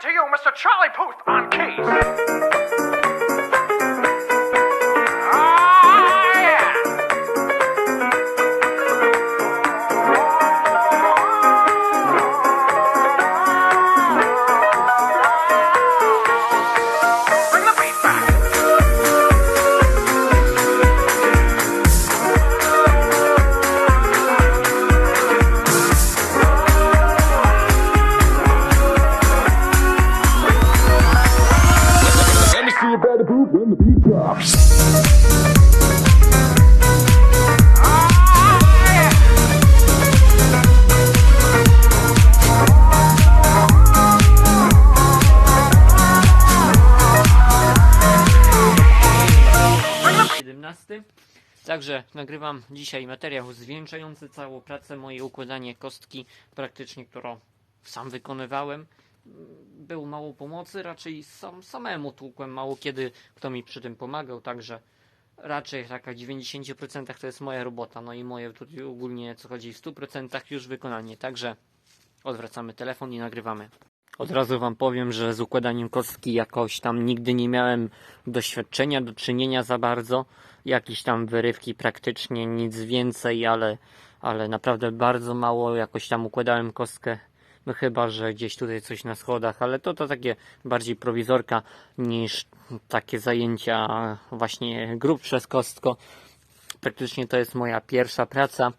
to you Mr. Charlie Puth Nagrywam dzisiaj materiał zwieńczający całą pracę, moje układanie kostki, praktycznie którą sam wykonywałem. Było mało pomocy, raczej sam, samemu tłukłem, mało kiedy kto mi przy tym pomagał, także raczej taka w 90% to jest moja robota, no i moje tutaj ogólnie co chodzi w 100% już wykonanie, także odwracamy telefon i nagrywamy. Od razu Wam powiem, że z układaniem kostki jakoś tam nigdy nie miałem doświadczenia, do czynienia za bardzo. Jakieś tam wyrywki praktycznie, nic więcej, ale, ale naprawdę bardzo mało jakoś tam układałem kostkę. No chyba, że gdzieś tutaj coś na schodach, ale to to takie bardziej prowizorka niż takie zajęcia właśnie grup przez kostko. Praktycznie to jest moja pierwsza praca.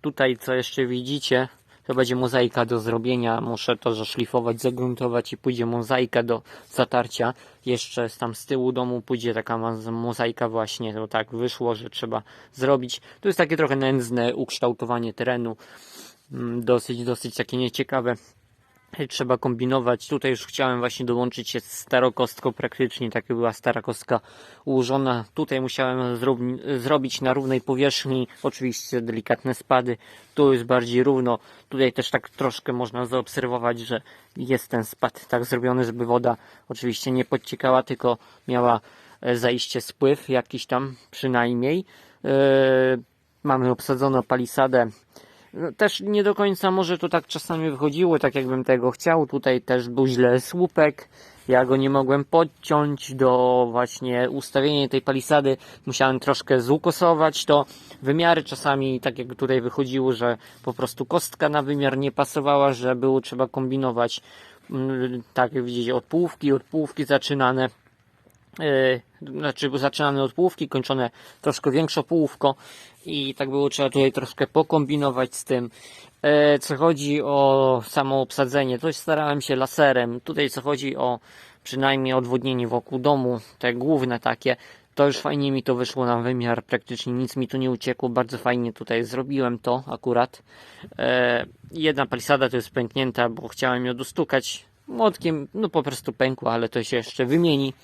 Tutaj co jeszcze widzicie, to będzie mozaika do zrobienia. Muszę to zaszlifować, zagruntować i pójdzie mozaika do zatarcia. Jeszcze tam z tyłu domu pójdzie taka mozaika właśnie. To tak wyszło, że trzeba zrobić. To jest takie trochę nędzne ukształtowanie terenu. Mm, Dosyć, dosyć takie nieciekawe. Trzeba kombinować. Tutaj już chciałem właśnie dołączyć się z starokostką praktycznie. Taka była stara kostka ułożona. Tutaj musiałem zrobi- zrobić na równej powierzchni. Oczywiście delikatne spady. Tu jest bardziej równo. Tutaj też tak troszkę można zaobserwować, że jest ten spad tak zrobiony, żeby woda oczywiście nie podciekała, tylko miała e, zajście spływ jakiś tam przynajmniej. E, Mamy obsadzoną palisadę no, też nie do końca może to tak czasami wychodziło, tak jakbym tego chciał. Tutaj też był źle słupek. Ja go nie mogłem podciąć do właśnie ustawienia tej palisady. Musiałem troszkę zukosować to. Wymiary czasami, tak jak tutaj wychodziło, że po prostu kostka na wymiar nie pasowała, że było trzeba kombinować. Mm, Tak jak widzicie, od połówki, od połówki zaczynane. Yy, znaczy zaczynane od połówki, kończone troszkę większą połówką i tak było trzeba tutaj troszkę pokombinować z tym. E, co chodzi o samo obsadzenie, to starałem się laserem. Tutaj co chodzi o przynajmniej odwodnienie wokół domu, te główne takie, to już fajnie mi to wyszło na wymiar, praktycznie nic mi tu nie uciekło, bardzo fajnie tutaj zrobiłem to akurat. E, jedna palisada to jest pęknięta, bo chciałem ją dostukać młotkiem, no po prostu pękła, ale to się jeszcze wymieni.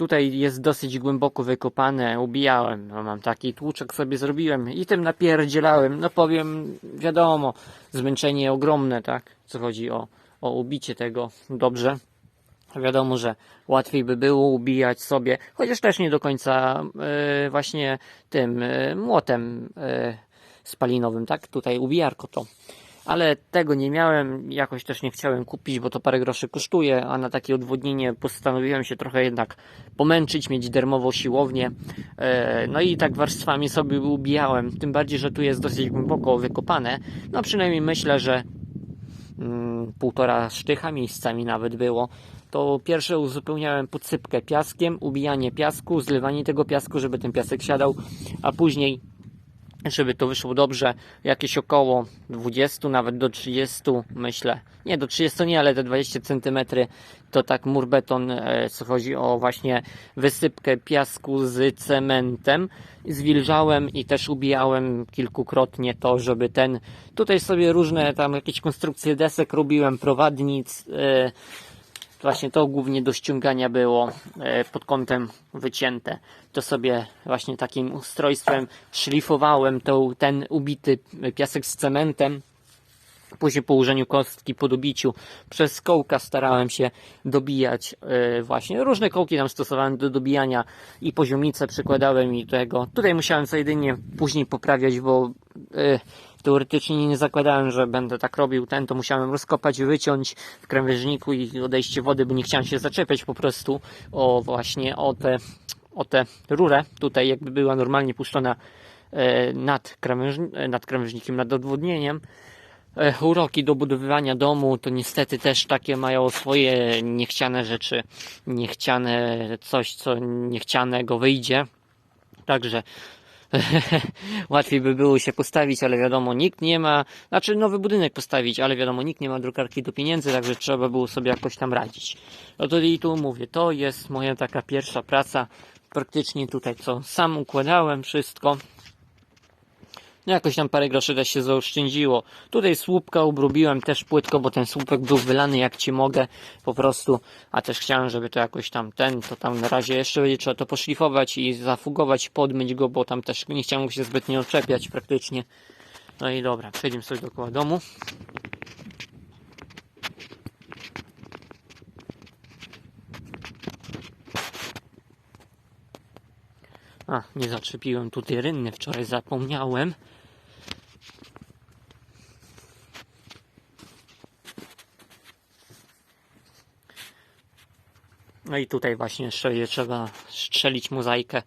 Tutaj jest dosyć głęboko wykopane, ubijałem, no mam taki tłuczek sobie zrobiłem i tym napierdzielałem, no powiem, wiadomo, zmęczenie ogromne, tak, co chodzi o, o ubicie tego, dobrze. Wiadomo, że łatwiej by było ubijać sobie, chociaż też nie do końca e, właśnie tym e, młotem e, spalinowym, tak, tutaj ubijarko to ale tego nie miałem, jakoś też nie chciałem kupić, bo to parę groszy kosztuje, a na takie odwodnienie postanowiłem się trochę jednak pomęczyć, mieć dermową siłownię. E, No i tak warstwami sobie ubijałem, tym bardziej, że tu jest dosyć głęboko wykopane. No przynajmniej myślę, że mm, półtora sztycha miejscami nawet było. To pierwsze uzupełniałem podsypkę piaskiem, ubijanie piasku, zlewanie tego piasku, żeby ten piasek siadał, a później żeby to wyszło dobrze, jakieś około 20, nawet do 30, myślę. Nie, do 30 nie, ale te 20 cm to tak mur beton, e, co chodzi o właśnie wysypkę piasku z cementem. Zwilżałem i też ubijałem kilkukrotnie to, żeby ten, tutaj sobie różne tam jakieś konstrukcje desek robiłem, prowadnic, e, Właśnie to głównie do ściągania było e, pod kątem wycięte. To sobie właśnie takim ustrojstwem szlifowałem tą, ten ubity piasek z cementem. Później po ułożeniu kostki, po dobiciu przez kołka starałem się dobijać e, właśnie. Różne kołki tam stosowałem do dobijania i poziomice przykładałem i tego. Tutaj musiałem co jedynie później poprawiać, bo e, teoretycznie nie zakładałem, że będę tak robił ten, to musiałem rozkopać, wyciąć w krawężniku i odejście wody, bo nie chciałem się zaczepiać po prostu o właśnie o tę o tę rurę. Tutaj jakby była normalnie puszczona e, nad, krawężni, e, nad krawężnikiem, nad odwodnieniem. E, Uroki do budowywania domu to niestety też takie mają swoje niechciane rzeczy, niechciane coś, co niechcianego wyjdzie. Także łatwiej by było się postawić, ale wiadomo, nikt nie ma, znaczy nowy budynek postawić, ale wiadomo, nikt nie ma drukarki do pieniędzy, także trzeba było sobie jakoś tam radzić. No to i tu mówię, to jest moja taka pierwsza praca, praktycznie tutaj co sam układałem wszystko. Jakoś tam parę groszy też się zaoszczędziło. Tutaj słupka obrobiłem też płytko, bo ten słupek był wylany jak ci mogę po prostu. A też chciałem, żeby to jakoś tam ten, to tam na razie jeszcze będzie trzeba to poszlifować i zafugować, podmyć go, bo tam też nie chciałem się zbytnio oczepiać praktycznie. No i dobra, przejdziemy sobie dookoła domu. A, nie zaczepiłem tutaj rynny, wczoraj zapomniałem. No i tutaj właśnie jeszcze trzeba strzelić mozaikę.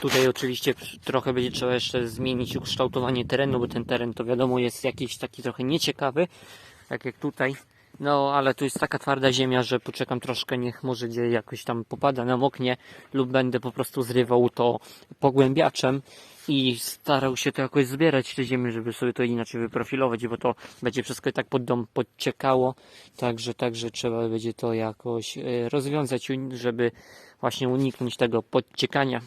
Tutaj oczywiście trochę będzie trzeba jeszcze zmienić ukształtowanie terenu, bo ten teren to wiadomo jest jakiś taki trochę nieciekawy, tak jak tutaj. No, ale tu jest taka twarda ziemia, że poczekam troszkę, niech może gdzie jakoś tam popada na oknie lub będę po prostu zrywał to pogłębiaczem i starał się to jakoś zbierać te ziemię, żeby sobie to inaczej wyprofilować, bo to będzie wszystko i tak pod dom podciekało, także, także trzeba będzie to jakoś e, rozwiązać, żeby właśnie uniknąć tego podciekania.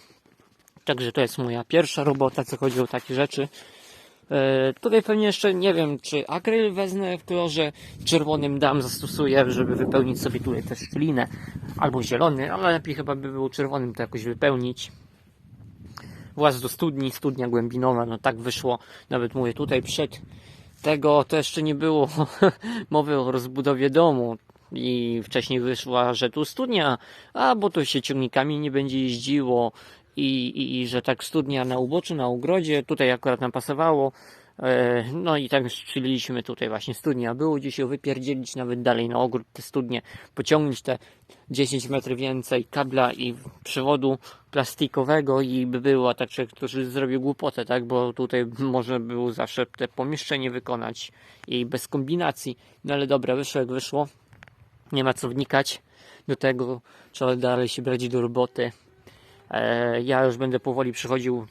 Także to jest moja pierwsza robota, co chodzi o takie rzeczy. E, tutaj pewnie jeszcze nie wiem, czy akryl wezmę w kolorze czerwonym dam, zastosuję, żeby wypełnić sobie tutaj też szczelinę, albo zielony, ale lepiej chyba by było czerwonym to jakoś wypełnić. Właz do studni, studnia głębinowa, no tak wyszło, nawet mówię tutaj przed tego to jeszcze nie było mowy o rozbudowie domu i wcześniej wyszła, że tu studnia, a bo to się ciągnikami nie będzie jeździło i, i, i że tak studnia na uboczu, na ogrodzie, tutaj akurat nam pasowało. E, No i tak strzeliliśmy tutaj właśnie studnia. Było gdzieś ją wypierdzielić nawet dalej na ogród te studnie, pociągnąć te 10 metrów więcej kabla i przewodu plastikowego i by było, tak że ktoś zrobił głupotę, tak, bo tutaj można było zawsze te pomieszczenie wykonać i bez kombinacji. No ale dobra, wyszło jak wyszło. Nie ma co wnikać do tego, trzeba dalej się brać do roboty. E, ja już będę powoli przychodził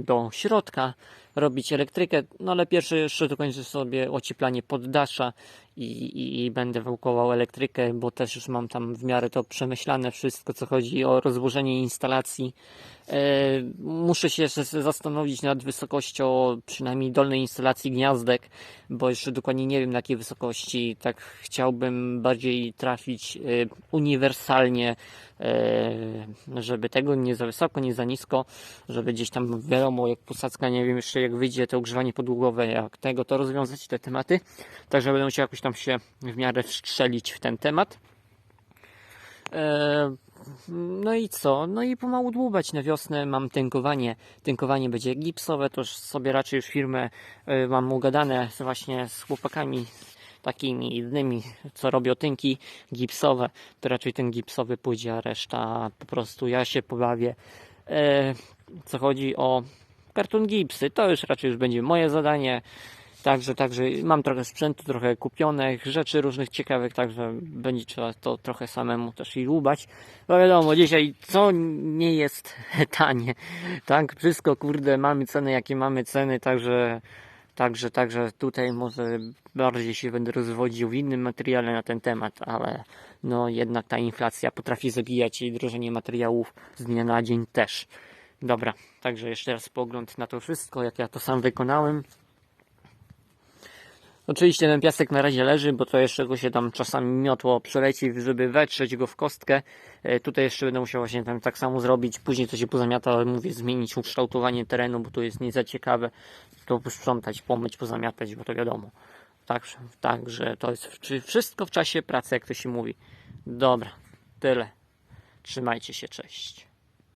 do środka, robić elektrykę, no ale pierwsze jeszcze dokończę sobie ocieplanie poddasza i, i, i będę wałkował elektrykę, bo też już mam tam w miarę to przemyślane wszystko, co chodzi o rozłożenie instalacji. E, muszę się jeszcze zastanowić nad wysokością przynajmniej dolnej instalacji gniazdek, bo jeszcze dokładnie nie wiem na jakiej wysokości. Tak chciałbym bardziej trafić e, uniwersalnie, e, żeby tego nie za wysoko, nie za nisko, żeby gdzieś tam wiadomo, jak posadzka, nie wiem jeszcze jak wyjdzie to ogrzewanie podłogowe, jak tego, to rozwiązać te tematy. Także będę musiał jakoś tam się w miarę wstrzelić w ten temat. E, no i co? No i pomału dłubać na wiosnę. Mam tynkowanie. Tynkowanie będzie gipsowe, to już sobie raczej już firmę e, mam ugadane właśnie z chłopakami takimi innymi, co robią tynki gipsowe. To raczej ten gipsowy pójdzie, a reszta po prostu ja się pobawię. E, co chodzi o karton gipsy, to już raczej już będzie moje zadanie. Także, także mam trochę sprzętu, trochę kupionych, rzeczy różnych ciekawych, także będzie trzeba to trochę samemu też i lubać. No wiadomo, dzisiaj co nie jest tanie, tak? Wszystko, kurde, mamy ceny, jakie mamy ceny, także, także, także tutaj może bardziej się będę rozwodził w innym materiale na ten temat, ale no jednak ta inflacja potrafi zabijać i drożenie materiałów z dnia na dzień też. Dobra, także jeszcze raz pogląd na to wszystko, jak ja to sam wykonałem. Oczywiście ten piasek na razie leży, bo to jeszcze go się tam czasami miotło przeleci, żeby wetrzeć go w kostkę. E, Tutaj jeszcze będę musiał właśnie tam tak samo zrobić. Później to się pozamiata, ale mówię, zmienić ukształtowanie terenu, bo to jest nie za ciekawe. To posprzątać, pomyć, pozamiatać, bo to wiadomo. Także, także to jest wszystko w czasie pracy, jak to się mówi. Dobra, tyle. Trzymajcie się, cześć.